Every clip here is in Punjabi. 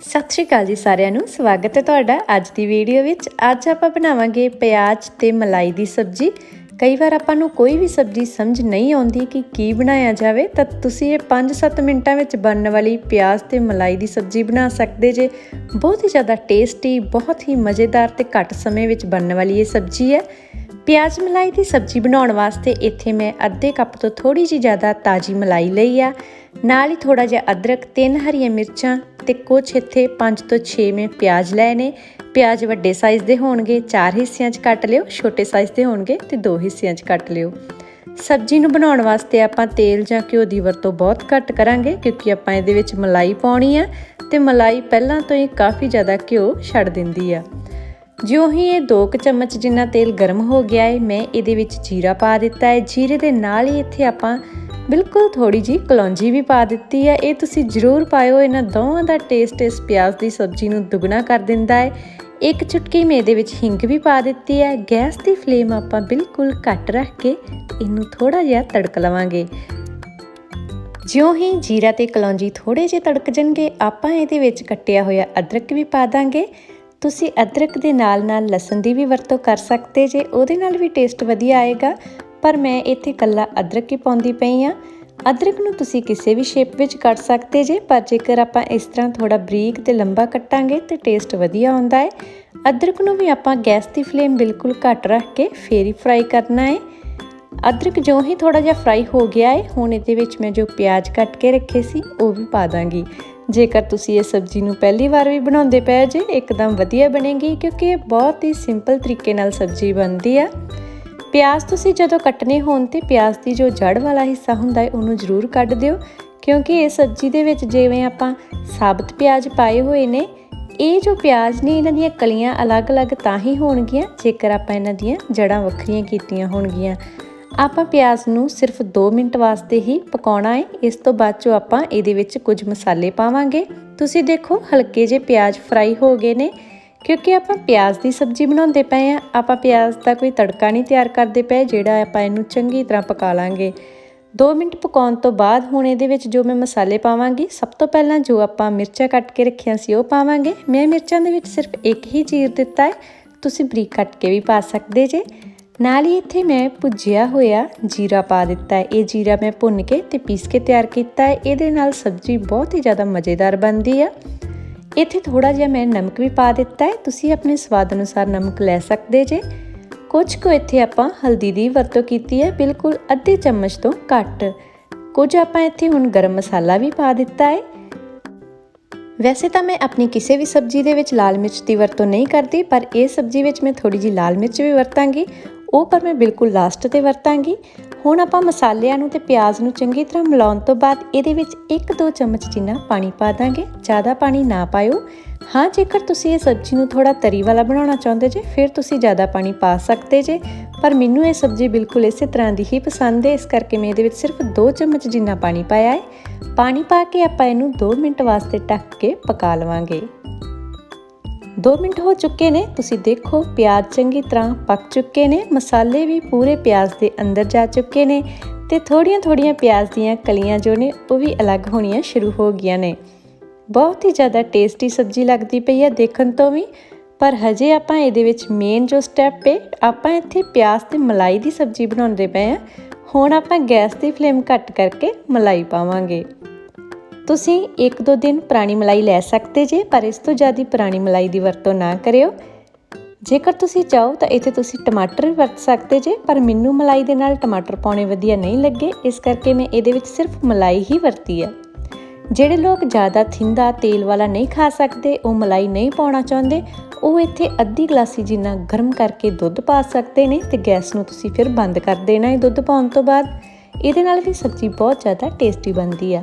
ਸਤਿ ਸ਼੍ਰੀ ਅਕਾਲ ਜੀ ਸਾਰਿਆਂ ਨੂੰ। ਸਵਾਗਤ ਹੈ ਤੁਹਾਡਾ ਅੱਜ ਦੀ ਵੀਡੀਓ ਵਿੱਚ। ਅੱਜ ਆਪਾਂ ਬਣਾਵਾਂਗੇ ਪਿਆਜ਼ ਤੇ ਮਲਾਈ ਦੀ ਸਬਜ਼ੀ। ਕਈ ਵਾਰ ਆਪਾਂ ਨੂੰ ਕੋਈ ਵੀ ਸਬਜ਼ੀ ਸਮਝ ਨਹੀਂ ਆਉਂਦੀ ਕਿ ਕੀ ਬਣਾਇਆ ਜਾਵੇ, ਤਾਂ ਤੁਸੀਂ ਇਹ 5-7 ਮਿੰਟਾਂ ਵਿੱਚ ਬਣਨ ਵਾਲੀ ਪਿਆਜ਼ ਤੇ ਮਲਾਈ ਦੀ ਸਬਜ਼ੀ ਬਣਾ ਸਕਦੇ ਜੇ। ਬਹੁਤ ਹੀ ਜ਼ਿਆਦਾ ਟੇਸਟੀ, ਬਹੁਤ ਹੀ ਮਜ਼ੇਦਾਰ ਤੇ ਘੱਟ ਸਮੇਂ ਵਿੱਚ ਬਣਨ ਵਾਲੀ ਇਹ ਸਬਜ਼ੀ ਹੈ। ਪਿਆਜ਼ ਮਲਾਈ ਦੀ ਸਬਜ਼ੀ ਬਣਾਉਣ ਵਾਸਤੇ ਇੱਥੇ ਮੈਂ ਅੱਧੇ ਕੱਪ ਤੋਂ ਥੋੜੀ ਜਿਹੀ ਜ਼ਿਆਦਾ ਤਾਜੀ ਮਲਾਈ ਲਈ ਆ। ਨਾਲ ਹੀ ਥੋੜਾ ਜਿਹਾ ਅਦਰਕ, ਤਿੰਨ ਹਰੀਆਂ ਮਿਰਚਾਂ ਤੇ ਕੁਝ ਇੱਥੇ 5 ਤੋਂ 6 ਮੈਂ ਪਿਆਜ਼ ਲਏ ਨੇ। ਪਿਆਜ਼ ਵੱਡੇ ਸਾਈਜ਼ ਦੇ ਹੋਣਗੇ, ਚਾਰ ਹਿੱਸਿਆਂ 'ਚ ਕੱਟ ਲਿਓ, ਛੋਟੇ ਸਾਈਜ਼ ਦੇ ਹੋਣਗੇ ਤੇ ਦੋ ਹਿੱਸਿਆਂ 'ਚ ਕੱਟ ਲਿਓ। ਸਬਜ਼ੀ ਨੂੰ ਬਣਾਉਣ ਵਾਸਤੇ ਆਪਾਂ ਤੇਲ ਜਾਂ ਘਿਓ ਦੀ ਵਰਤੋਂ ਬਹੁਤ ਘੱਟ ਕਰਾਂਗੇ ਕਿਉਂਕਿ ਆਪਾਂ ਇਹਦੇ ਵਿੱਚ ਮਲਾਈ ਪਾਉਣੀ ਆ ਤੇ ਮਲਾਈ ਪਹਿਲਾਂ ਤੋਂ ਹੀ ਕਾਫੀ ਜ਼ਿਆਦਾ ਘਿਓ ਛੱਡ ਦਿੰਦੀ ਆ। ਜਿਉਂ ਹੀ ਇਹ 2 ਚਮਚ ਜਿੰਨਾ ਤੇਲ ਗਰਮ ਹੋ ਗਿਆ ਹੈ ਮੈਂ ਇਹਦੇ ਵਿੱਚ ਜੀਰਾ ਪਾ ਦਿੱਤਾ ਹੈ ਜੀਰੇ ਦੇ ਨਾਲ ਹੀ ਇੱਥੇ ਆਪਾਂ ਬਿਲਕੁਲ ਥੋੜੀ ਜੀ ਕਲੌਂਜੀ ਵੀ ਪਾ ਦਿੱਤੀ ਹੈ ਇਹ ਤੁਸੀਂ ਜ਼ਰੂਰ ਪਾਇਓ, ਇਹਨਾਂ ਦੋਵਾਂ ਦਾ ਟੇਸਟ ਇਸ ਪਿਆਜ਼ ਦੀ ਸਬਜ਼ੀ ਨੂੰ ਦੁੱਗਣਾ ਕਰ ਦਿੰਦਾ ਹੈ ਇੱਕ ਚੁਟਕੀ ਮੈਂ ਇਹਦੇ ਵਿੱਚ ਹਿੰਗ ਵੀ ਪਾ ਦਿੱਤੀ ਹੈ ਗੈਸ ਦੀ ਫਲੇਮ ਆਪਾਂ ਬਿਲਕੁਲ ਘੱਟ ਰੱਖ ਕੇ ਇਹਨੂੰ ਥੋੜਾ ਜਿਹਾ ਤੜਕ ਲਵਾਂਗੇ। ਜਿਉਂ ਹੀ ਜੀਰਾ ਤੇ ਕਲੌਂਜੀ ਥੋੜੇ ਜਿਹੇ ਤੜਕ ਜਾਣਗੇ, ਆਪਾਂ ਇਹਦੇ ਵਿੱਚ ਕੱਟਿਆ ਹੋਇਆ ਅਦਰਕ ਵੀ ਪਾ ਦਾਂਗੇ। ਤੁਸੀਂ ਅਦਰਕ ਦੇ ਨਾਲ ਨਾਲ ਲਸਣ ਦੀ ਵੀ ਵਰਤੋਂ ਕਰ ਸਕਦੇ ਜੇ, ਉਹਦੇ ਨਾਲ ਵੀ ਟੇਸਟ ਵਧੀਆ ਆਏਗਾ। ਪਰ ਮੈਂ ਇੱਥੇ ਕੱਲਾ ਅਦਰਕ ਹੀ ਪਾਉਂਦੀ ਪਈ ਆ ਅਦਰਕ ਨੂੰ ਤੁਸੀਂ ਕਿਸੇ ਵੀ ਸ਼ੇਪ ਵਿੱਚ ਕੱਟ ਸਕਦੇ ਜੇ, ਪਰ ਜੇਕਰ ਆਪਾਂ ਇਸ ਤਰ੍ਹਾਂ ਥੋੜਾ ਬਰੀਕ ਤੇ ਲੰਬਾ ਕੱਟਾਂਗੇ ਤੇ ਟੇਸਟ ਵਧੀਆ ਆਉਂਦਾ ਹੈ। ਅਦਰਕ ਨੂੰ ਵੀ ਆਪਾਂ ਗੈਸ ਦੀ ਫਲੇਮ ਬਿਲਕੁਲ ਘੱਟ ਰੱਖ ਕੇ ਫੇਰ ਹੀ ਫਰਾਈ ਕਰਨਾ ਹੈ। ਅਦਰਕ ਜੋ ਹੀ ਥੋੜਾ ਜਿਹਾ ਫਰਾਈ ਹੋ ਗਿਆ ਹੈ, ਹੁਣ ਇਹਦੇ ਵਿੱਚ ਮੈਂ ਜੋ ਪਿਆਜ਼ ਕੱਟ ਕੇ ਰੱਖੇ ਸੀ, ਉਹ ਵੀ ਪਾ ਦਾਂਗੀ। ਜੇਕਰ ਤੁਸੀਂ ਇਹ ਸਬਜ਼ੀ ਨੂੰ ਪਹਿਲੀ ਵਾਰ ਵੀ ਬਣਾਉਂਦੇ ਪਏ ਜੇ ਇੱਕਦਮ ਵਧੀਆ ਬਣੇਗੀ, ਕਿਉਂਕਿ ਇਹ ਬਹੁਤ ਹੀ ਸਿੰਪਲ ਤਰੀਕੇ ਨਾਲ ਸਬਜ਼ੀ ਬਣਦੀ ਆ। ਪਿਆਜ਼ ਤੁਸੀਂ ਜਦੋਂ ਕੱਟਨੇ ਹੋਣ ਤੇ ਪਿਆਜ਼ ਦੀ ਜੋ ਜੜ ਵਾਲਾ ਹਿੱਸਾ ਹੁੰਦਾ ਹੈ, ਉਹਨੂੰ ਜ਼ਰੂਰ ਕੱਢ ਦਿਓ, ਕਿਉਂਕਿ ਇਹ ਸਬਜ਼ੀ ਦੇ ਵਿੱਚ ਜਿਵੇਂ ਆਪਾਂ ਸਾਬਤ ਪਿਆਜ਼ ਪਾਏ ਹੋਏ ਨੇ, ਇਹ ਜੋ ਪਿਆਜ਼ ਨੇ, ਇਹਨਾਂ ਦੀਆਂ ਕਲੀਆਂ ਅਲੱਗ-ਅਲੱਗ ਤਾਂ ਹੀ ਹੋਣਗੀਆਂ, ਜੇਕਰ ਆਪਾਂ ਇਹਨਾਂ ਦੀਆਂ ਜੜਾਂ ਵੱਖਰੀਆਂ ਕੀਤੀਆਂ ਹੋਣਗੀਆਂ। ਆਪਾਂ ਪਿਆਜ਼ ਨੂੰ ਸਿਰਫ 2 ਮਿੰਟ ਵਾਸਤੇ ਹੀ ਪਕਾਉਣਾ ਹੈ ਇਸ ਤੋਂ ਬਾਅਦ ਚੋਂ ਆਪਾਂ ਇਹਦੇ ਵਿੱਚ ਕੁਝ ਮਸਾਲੇ ਪਾਵਾਂਗੇ। ਤੁਸੀਂ ਦੇਖੋ, ਹਲਕੇ ਜਿਹੇ ਪਿਆਜ਼ ਫਰਾਈ ਹੋ ਗਏ ਨੇ। ਕਿਉਂਕਿ ਆਪਾਂ ਪਿਆਜ਼ ਦੀ ਸਬਜ਼ੀ ਬਣਾਉਂਦੇ ਪਏ ਆ, ਆਪਾਂ ਪਿਆਜ਼ ਦਾ ਕੋਈ ਤੜਕਾ ਨਹੀਂ ਤਿਆਰ ਕਰਦੇ ਪਏ, ਜਿਹੜਾ ਆਪਾਂ ਇਹਨੂੰ ਚੰਗੀ ਤਰ੍ਹਾਂ ਪਕਾ ਲਾਂਗੇ। 2 ਮਿੰਟ ਪਕਾਉਣ ਤੋਂ ਬਾਅਦ ਹੁਣ ਇਹਦੇ ਵਿੱਚ ਜੋ ਮੈਂ ਮਸਾਲੇ ਪਾਵਾਂਗੀ, ਸਭ ਤੋਂ ਪਹਿਲਾਂ ਜੋ ਆਪਾਂ ਮਿਰਚਾਂ ਕੱਟ ਕੇ ਰੱਖੀਆਂ ਸੀ, ਉਹ ਪਾਵਾਂਗੇ। ਮੈਂ ਮਿਰਚਾਂ ਦੇ ਵਿੱਚ ਸਿਰਫ ਇੱਕ ਹੀ ਚੀਰ ਦਿੱਤਾ ਹੈ ਤੁਸੀਂ ਬਰੀਕ ਕੱਟ ਕੇ ਵੀ ਪਾ ਸਕਦੇ ਜੇ। ਨਾਲ ਹੀ ਇੱਥੇ ਮੈਂ ਭੁੱਜਿਆ ਹੋਇਆ ਜੀਰਾ ਪਾ ਦਿੱਤਾ ਹੈ। ਇਹ ਜੀਰਾ ਮੈਂ ਭੁੰਨ ਕੇ ਤੇ ਪੀਸ ਕੇ ਤਿਆਰ ਕੀਤਾ ਹੈ। ਇਹਦੇ ਨਾਲ ਸਬਜ਼ੀ ਬਹੁਤ ਹੀ ਜ਼ਿਆਦਾ ਮਜ਼ੇਦਾਰ ਬਣਦੀ ਆ। ਇੱਥੇ ਥੋੜਾ ਜਿਹਾ ਮੈਂ ਨਮਕ ਵੀ ਪਾ ਦਿੱਤਾ ਹੈ। ਤੁਸੀਂ ਆਪਣੇ ਸਵਾਦ ਅਨੁਸਾਰ ਨਮਕ ਲੈ ਸਕਦੇ ਜੇ। ਕੁਝ ਕੁ ਇੱਥੇ ਆਪਾਂ ਹਲਦੀ ਦੀ ਵਰਤੋਂ ਕੀਤੀ ਹੈ। ਬਿਲਕੁਲ ਅੱਧੇ ਚਮਚ ਤੋਂ ਘੱਟ। ਕੁਝ ਆਪਾਂ ਇੱਥੇ ਹੁਣ ਗਰਮ ਮਸਾਲਾ ਵੀ ਪਾ ਦਿੱਤਾ ਹੈ। ਵੈਸੇ ਤਾਂ ਮੈਂ ਆਪਣੀ ਕਿਸੇ ਵੀ ਸਬਜ਼ੀ ਦੇ ਵਿੱਚ ਲਾਲ ਮਿਰਚ ਦੀ ਵਰਤੋਂ ਨਹੀਂ ਕਰਦੀ, ਪਰ ਇਹ ਸਬਜ਼ੀ ਵਿੱਚ ਮੈਂ ਥੋੜੀ ਜੀ ਲਾਲ ਮਿਰਚ ਵੀ ਵਰਤਾਂਗੀ। ਉਹ ਪਰ ਮੈਂ ਬਿਲਕੁਲ ਲਾਸਟ ਤੇ ਵਰਤਾਂਗੀ। ਹੁਣ ਆਪਾਂ ਮਸਾਲਿਆਂ ਨੂੰ ਤੇ ਪਿਆਜ਼ ਨੂੰ ਚੰਗੀ ਤਰ੍ਹਾਂ ਮਿਲਾਉਣ ਤੋਂ ਬਾਅਦ ਇਹਦੇ ਵਿੱਚ 1-2 ਚਮਚ ਜਿੰਨਾ ਪਾਣੀ ਪਾ ਦਾਂਗੇ। ਜ਼ਿਆਦਾ ਪਾਣੀ ਨਾ ਪਾਇਓ। ਹਾਂ, ਜੇਕਰ ਤੁਸੀਂ ਇਹ ਸਬਜ਼ੀ ਨੂੰ ਥੋੜਾ ਤਰੀ ਵਾਲਾ ਬਣਾਉਣਾ ਚਾਹੁੰਦੇ ਜੇ, ਫਿਰ ਤੁਸੀਂ ਜ਼ਿਆਦਾ ਪਾਣੀ ਪਾ ਸਕਦੇ ਜੇ। ਪਰ ਮੈਨੂੰ ਇਹ ਸਬਜ਼ੀ ਬਿਲਕੁਲ ਇਸੇ ਤਰ੍ਹਾਂ ਦੀ ਹੀ ਪਸੰਦ ਹੈ। ਇਸ ਕਰਕੇ ਮੈਂ ਇਹਦੇ ਵਿੱਚ ਸਿਰਫ 2 ਚਮਚ ਜਿੰਨਾ ਪਾਣੀ ਪਾਇਆ ਹੈ। ਪਾਣੀ ਪਾ ਕੇ ਆਪਾਂ ਇਹਨੂੰ 2 ਮਿੰਟ ਵਾਸਤੇ ਢੱਕ ਕੇ ਪਕਾ ਲਵਾਂਗੇ। 2 ਮਿੰਟ ਹੋ ਚੁੱਕੇ ਨੇ, ਤੁਸੀਂ ਦੇਖੋ, ਪਿਆਜ਼ ਚੰਗੀ ਤਰ੍ਹਾਂ ਪੱਕ ਚੁੱਕੇ ਨੇ, ਮਸਾਲੇ ਵੀ ਪੂਰੇ ਪਿਆਜ਼ ਦੇ ਅੰਦਰ ਜਾ ਚੁੱਕੇ ਨੇ ਤੇ ਥੋੜੀਆਂ ਥੋੜੀਆਂ ਪਿਆਜ਼ ਦੀਆਂ ਕਲੀਆਂ ਜੋ ਨੇ, ਉਹ ਵੀ ਅਲੱਗ ਹੋਣੀਆਂ ਸ਼ੁਰੂ ਹੋ ਗਈਆਂ ਨੇ। ਬਹੁਤ ਹੀ ਜ਼ਿਆਦਾ ਟੇਸਟੀ ਸਬਜ਼ੀ ਲੱਗਦੀ ਪਈ ਹੈ ਦੇਖਣ ਤੋਂ ਵੀ, ਪਰ ਹਜੇ ਆਪਾਂ ਇਹਦੇ ਵਿੱਚ ਮੇਨ ਜੋ ਸਟੈਪ ਹੈ ਆਪਾਂ ਇੱਥੇ ਪਿਆਜ਼ ਤੇ ਮਲਾਈ ਦੀ ਸਬਜ਼ੀ ਬਣਾਉਂਦੇ ਪਏ ਆ ਹੁਣ ਆਪਾਂ ਗੈਸ ਦੀ ਫਲੇਮ ਘੱਟ ਕਰਕੇ ਮਲਾਈ ਪਾਵਾਂਗੇ। ਤੁਸੀਂ ਇੱਕ ਦੋ ਦਿਨ ਪੁਰਾਣੀ ਮਲਾਈ ਲੈ ਸਕਦੇ ਜੇ, ਪਰ ਇਸ ਤੋਂ ਜ਼ਿਆਦਾ ਪੁਰਾਣੀ ਮਲਾਈ ਦੀ ਵਰਤੋਂ ਨਾ ਕਰਿਓ। ਜੇਕਰ ਤੁਸੀਂ ਚਾਹੋ ਤਾਂ ਇੱਥੇ ਤੁਸੀਂ ਟਮਾਟਰ ਵੀ ਵਰਤ ਸਕਦੇ ਜੇ, ਪਰ ਮੈਨੂੰ ਮਲਾਈ ਦੇ ਨਾਲ ਟਮਾਟਰ ਪਾਉਣੇ ਵਧੀਆ ਨਹੀਂ ਲੱਗੇ, ਇਸ ਕਰਕੇ ਮੈਂ ਇਹਦੇ ਵਿੱਚ ਸਿਰਫ ਮਲਾਈ ਹੀ ਵਰਤੀ ਹੈ ਜਿਹੜੇ ਲੋਕ ਜ਼ਿਆਦਾ ਥਿੰਦਾ, ਤੇਲ ਵਾਲਾ ਨਹੀਂ ਖਾ ਸਕਦੇ, ਉਹ ਮਲਾਈ ਨਹੀਂ ਪਾਉਣਾ ਚਾਹੁੰਦੇ, ਉਹ ਇੱਥੇ ਅੱਧੀ ਗਲਾਸੀ ਜਿੰਨਾ ਗਰਮ ਕਰਕੇ ਦੁੱਧ ਪਾ ਸਕਦੇ ਨੇ ਤੇ ਗੈਸ ਨੂੰ ਤੁਸੀਂ ਫਿਰ ਬੰਦ ਕਰ ਦੇਣਾ ਹੈ ਦੁੱਧ ਪਾਉਣ ਤੋਂ ਬਾਅਦ। ਇਹਦੇ ਨਾਲ ਵੀ ਸਬਜ਼ੀ ਬਹੁਤ ਜ਼ਿਆਦਾ ਟੇਸਟੀ ਬਣਦੀ ਆ।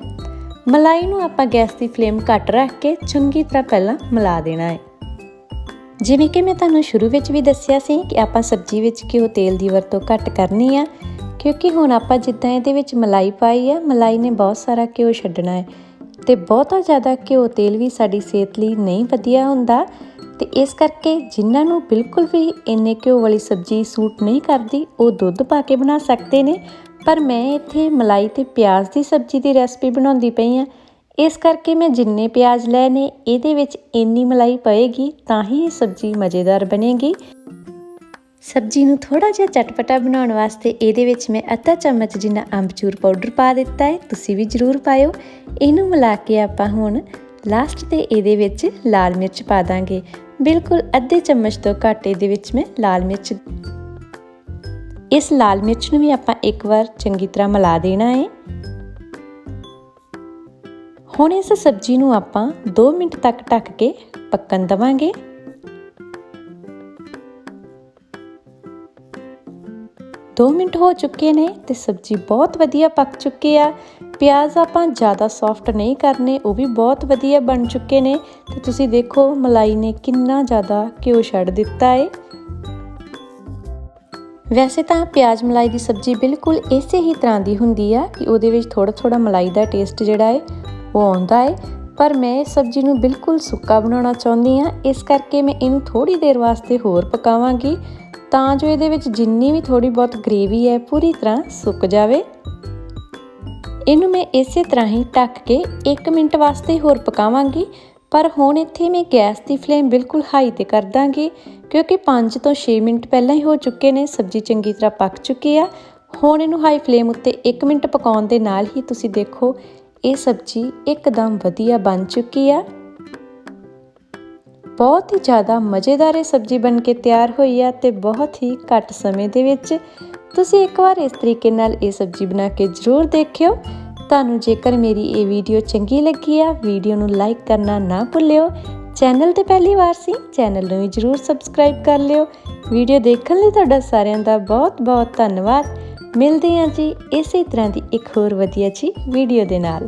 ਮਲਾਈ ਨੂੰ ਆਪਾਂ ਗੈਸ ਦੀ ਫਲੇਮ ਘੱਟ ਰੱਖ ਕੇ ਚੰਗੀ ਤਰ੍ਹਾਂ ਪਹਿਲਾਂ ਮਿਲਾ ਦੇਣਾ ਹੈ। ਜਿਵੇਂ ਕਿ ਮੈਂ ਤੁਹਾਨੂੰ ਸ਼ੁਰੂ ਵਿੱਚ ਵੀ ਦੱਸਿਆ ਸੀ ਕਿ ਆਪਾਂ ਸਬਜ਼ੀ ਵਿੱਚ ਘਿਓ ਤੇਲ ਦੀ ਵਰਤੋਂ ਘੱਟ ਕਰਨੀ ਆ, ਕਿਉਂਕਿ ਹੁਣ ਆਪਾਂ ਜਿੱਦਾਂ ਇਹਦੇ ਵਿੱਚ ਮਲਾਈ ਪਾਈ ਆ, ਮਲਾਈ ਨੇ ਬਹੁਤ ਸਾਰਾ ਘਿਓ ਛੱਡਣਾ ਹੈ ਤੇ ਬਹੁਤਾ ਜ਼ਿਆਦਾ ਘਿਓ ਤੇਲ ਵੀ ਸਾਡੀ ਸਿਹਤ ਲਈ ਨਹੀਂ ਵਧੀਆ ਹੁੰਦਾ ਤੇ ਇਸ ਕਰਕੇ ਜਿਨ੍ਹਾਂ ਨੂੰ ਬਿਲਕੁਲ ਵੀ ਇੰਨੇ ਘਿਓ ਵਾਲੀ ਸਬਜ਼ੀ ਸੂਟ ਨਹੀਂ ਕਰਦੀ, ਉਹ ਦੁੱਧ ਪਾ ਕੇ ਬਣਾ ਸਕਦੇ ਨੇ ਪਰ ਮੈਂ ਇੱਥੇ ਮਲਾਈ ਤੇ ਪਿਆਜ਼ ਦੀ ਸਬਜ਼ੀ ਦੀ ਰੈਸਪੀ ਬਣਾਉਂਦੀ ਪਈ ਆ ਇਸ ਕਰਕੇ ਮੈਂ ਜਿੰਨੇ ਪਿਆਜ਼ ਲਏ ਨੇ, ਇਹਦੇ ਵਿੱਚ ਇੰਨੀ ਮਲਾਈ ਪਏਗੀ ਤਾਂ ਹੀ ਇਹ ਸਬਜ਼ੀ ਮਜ਼ੇਦਾਰ ਬਣੇਗੀ। ਸਬਜ਼ੀ ਨੂੰ ਥੋੜਾ ਜਿਹਾ ਚਟਪਟਾ ਬਣਾਉਣ ਵਾਸਤੇ ਇਹਦੇ ਵਿੱਚ ਮੈਂ ਅੱਧਾ ਚਮਚ ਜਿੰਨਾ ਅੰਬਚੂਰ ਪਾਊਡਰ ਪਾ ਦਿੱਤਾ ਹੈ, ਤੁਸੀਂ ਵੀ ਜ਼ਰੂਰ ਪਾਇਓ। ਇਹਨੂੰ ਮਿਲਾ ਕੇ ਆਪਾਂ ਹੁਣ ਲਾਸਟ ਤੇ ਇਹਦੇ ਵਿੱਚ ਲਾਲ ਮਿਰਚ ਪਾ ਦਾਂਗੇ। ਬਿਲਕੁਲ ਅੱਧੇ ਚਮਚ ਤੋਂ ਘੱਟ ਇਹਦੇ ਵਿੱਚ ਮੈਂ ਲਾਲ ਮਿਰਚ ਇਸ ਲਾਲ ਮਿਰਚ ਨੂੰ ਵੀ ਆਪਾਂ ਇੱਕ ਵਾਰ ਚੰਗੀ ਤਰ੍ਹਾਂ ਮਿਲਾ ਦੇਣਾ ਹੈ। ਹੁਣ ਇਸ ਸਬਜ਼ੀ ਨੂੰ ਆਪਾਂ 2 ਮਿੰਟ ਤੱਕ ਢੱਕ ਕੇ ਪੱਕਣ ਦਵਾਂਗੇ। ਦੋ ਮਿੰਟ ਹੋ ਚੁੱਕੇ ਨੇ ਤੇ ਸਬਜ਼ੀ ਬਹੁਤ ਵਧੀਆ ਪੱਕ ਚੁੱਕੀ ਆ। ਪਿਆਜ਼ ਆਪਾਂ ਜ਼ਿਆਦਾ ਸੌਫਟ ਨਹੀਂ ਕਰਨੇ, ਉਹ ਵੀ ਬਹੁਤ ਵਧੀਆ ਬਣ ਚੁੱਕੇ ਨੇ। ਤੇ ਤੁਸੀਂ ਦੇਖੋ, ਮਲਾਈ ਨੇ ਕਿੰਨਾ ਜ਼ਿਆਦਾ ਘਿਓ ਛੱਡ ਦਿੱਤਾ ਏ ਵੈਸੇ ਤਾਂ ਪਿਆਜ਼ ਮਲਾਈ ਦੀ ਸਬਜ਼ੀ ਬਿਲਕੁਲ ਇਸੇ ਹੀ ਤਰ੍ਹਾਂ ਦੀ ਹੁੰਦੀ ਆ ਕਿ ਉਹਦੇ ਵਿੱਚ ਥੋੜਾ ਥੋੜਾ ਮਲਾਈ ਦਾ ਟੇਸਟ ਜਿਹੜਾ ਹੈ ਉਹ ਆਉਂਦਾ ਹੈ ਪਰ ਮੈਂ ਇਸ ਸਬਜ਼ੀ ਨੂੰ ਬਿਲਕੁਲ ਸੁੱਕਾ ਬਣਾਉਣਾ ਚਾਹੁੰਦੀ ਆ। ਇਸ ਕਰਕੇ ਮੈਂ ਇਹਨੂੰ ਥੋੜੀ ਦੇਰ ਵਾਸਤੇ ਹੋਰ ਪਕਾਵਾਂਗੀ ਤਾਂ ਜੋ ਇਹਦੇ ਵਿੱਚ ਜਿੰਨੀ ਵੀ ਥੋੜੀ ਬਹੁਤ ਗ੍ਰੇਵੀ ਹੈ, ਪੂਰੀ ਤਰ੍ਹਾਂ ਸੁੱਕ ਜਾਵੇ। ਇਹਨੂੰ ਮੈਂ ਇਸੇ ਤਰ੍ਹਾਂ ਹੀ ਢੱਕ ਕੇ 1 ਮਿੰਟ ਵਾਸਤੇ ਹੋਰ ਪਕਾਵਾਂਗੀ ਪਰ ਹੁਣ ਇੱਥੇ ਮੈਂ ਗੈਸ ਦੀ ਫਲੇਮ ਬਿਲਕੁਲ ਹਾਈ ਤੇ ਕਰ ਦਾਂਗੀ, ਕਿਉਂਕਿ 5 ਤੋਂ 6 ਮਿੰਟ ਪਹਿਲਾਂ ਹੀ ਹੋ ਚੁੱਕੇ ਨੇ, ਸਬਜ਼ੀ ਚੰਗੀ ਤਰ੍ਹਾਂ ਪੱਕ ਚੁੱਕੀ ਆ। ਹੁਣ ਇਹਨੂੰ ਹਾਈ ਫਲੇਮ ਉੱਤੇ 1 ਮਿੰਟ ਪਕਾਉਣ ਦੇ ਨਾਲ ਹੀ ਤੁਸੀਂ ਦੇਖੋ, ਇਹ ਸਬਜ਼ੀ ਇੱਕਦਮ ਵਧੀਆ ਬਣ ਚੁੱਕੀ ਆ। ਬਹੁਤ ਹੀ ਜ਼ਿਆਦਾ ਮਜ਼ੇਦਾਰ ਇਹ ਸਬਜ਼ੀ ਬਣ ਕੇ ਤਿਆਰ ਹੋਈ ਆ ਤੇ ਬਹੁਤ ਹੀ ਘੱਟ ਸਮੇਂ ਦੇ ਵਿੱਚ ਤੁਸੀਂ ਇੱਕ ਵਾਰ ਇਸ ਤਰੀਕੇ ਨਾਲ ਇਹ ਸਬਜ਼ੀ ਬਣਾ ਕੇ ਜ਼ਰੂਰ ਦੇਖਿਓ। ਤੁਹਾਨੂੰ ਜੇਕਰ ਮੇਰੀ ਇਹ ਵੀਡੀਓ ਚੰਗੀ ਲੱਗੀ ਆ, ਵੀਡੀਓ ਨੂੰ ਲਾਈਕ ਕਰਨਾ ਨਾ ਭੁੱਲਿਓ। ਚੈਨਲ ਤੇ ਪਹਿਲੀ ਵਾਰ ਸੀ, ਚੈਨਲ ਨੂੰ ਵੀ ਜ਼ਰੂਰ ਸਬਸਕ੍ਰਾਈਬ ਕਰ ਲਿਓ। ਵੀਡੀਓ ਦੇਖਣ ਲਈ ਤੁਹਾਡਾ ਸਾਰਿਆਂ ਦਾ ਬਹੁਤ ਬਹੁਤ ਧੰਨਵਾਦ। ਮਿਲਦੇ ਹਾਂ ਜੀ ਇਸੇ ਤਰ੍ਹਾਂ ਦੀ ਇੱਕ ਹੋਰ ਵਧੀਆ ਜੀ ਵੀਡੀਓ ਦੇ ਨਾਲ।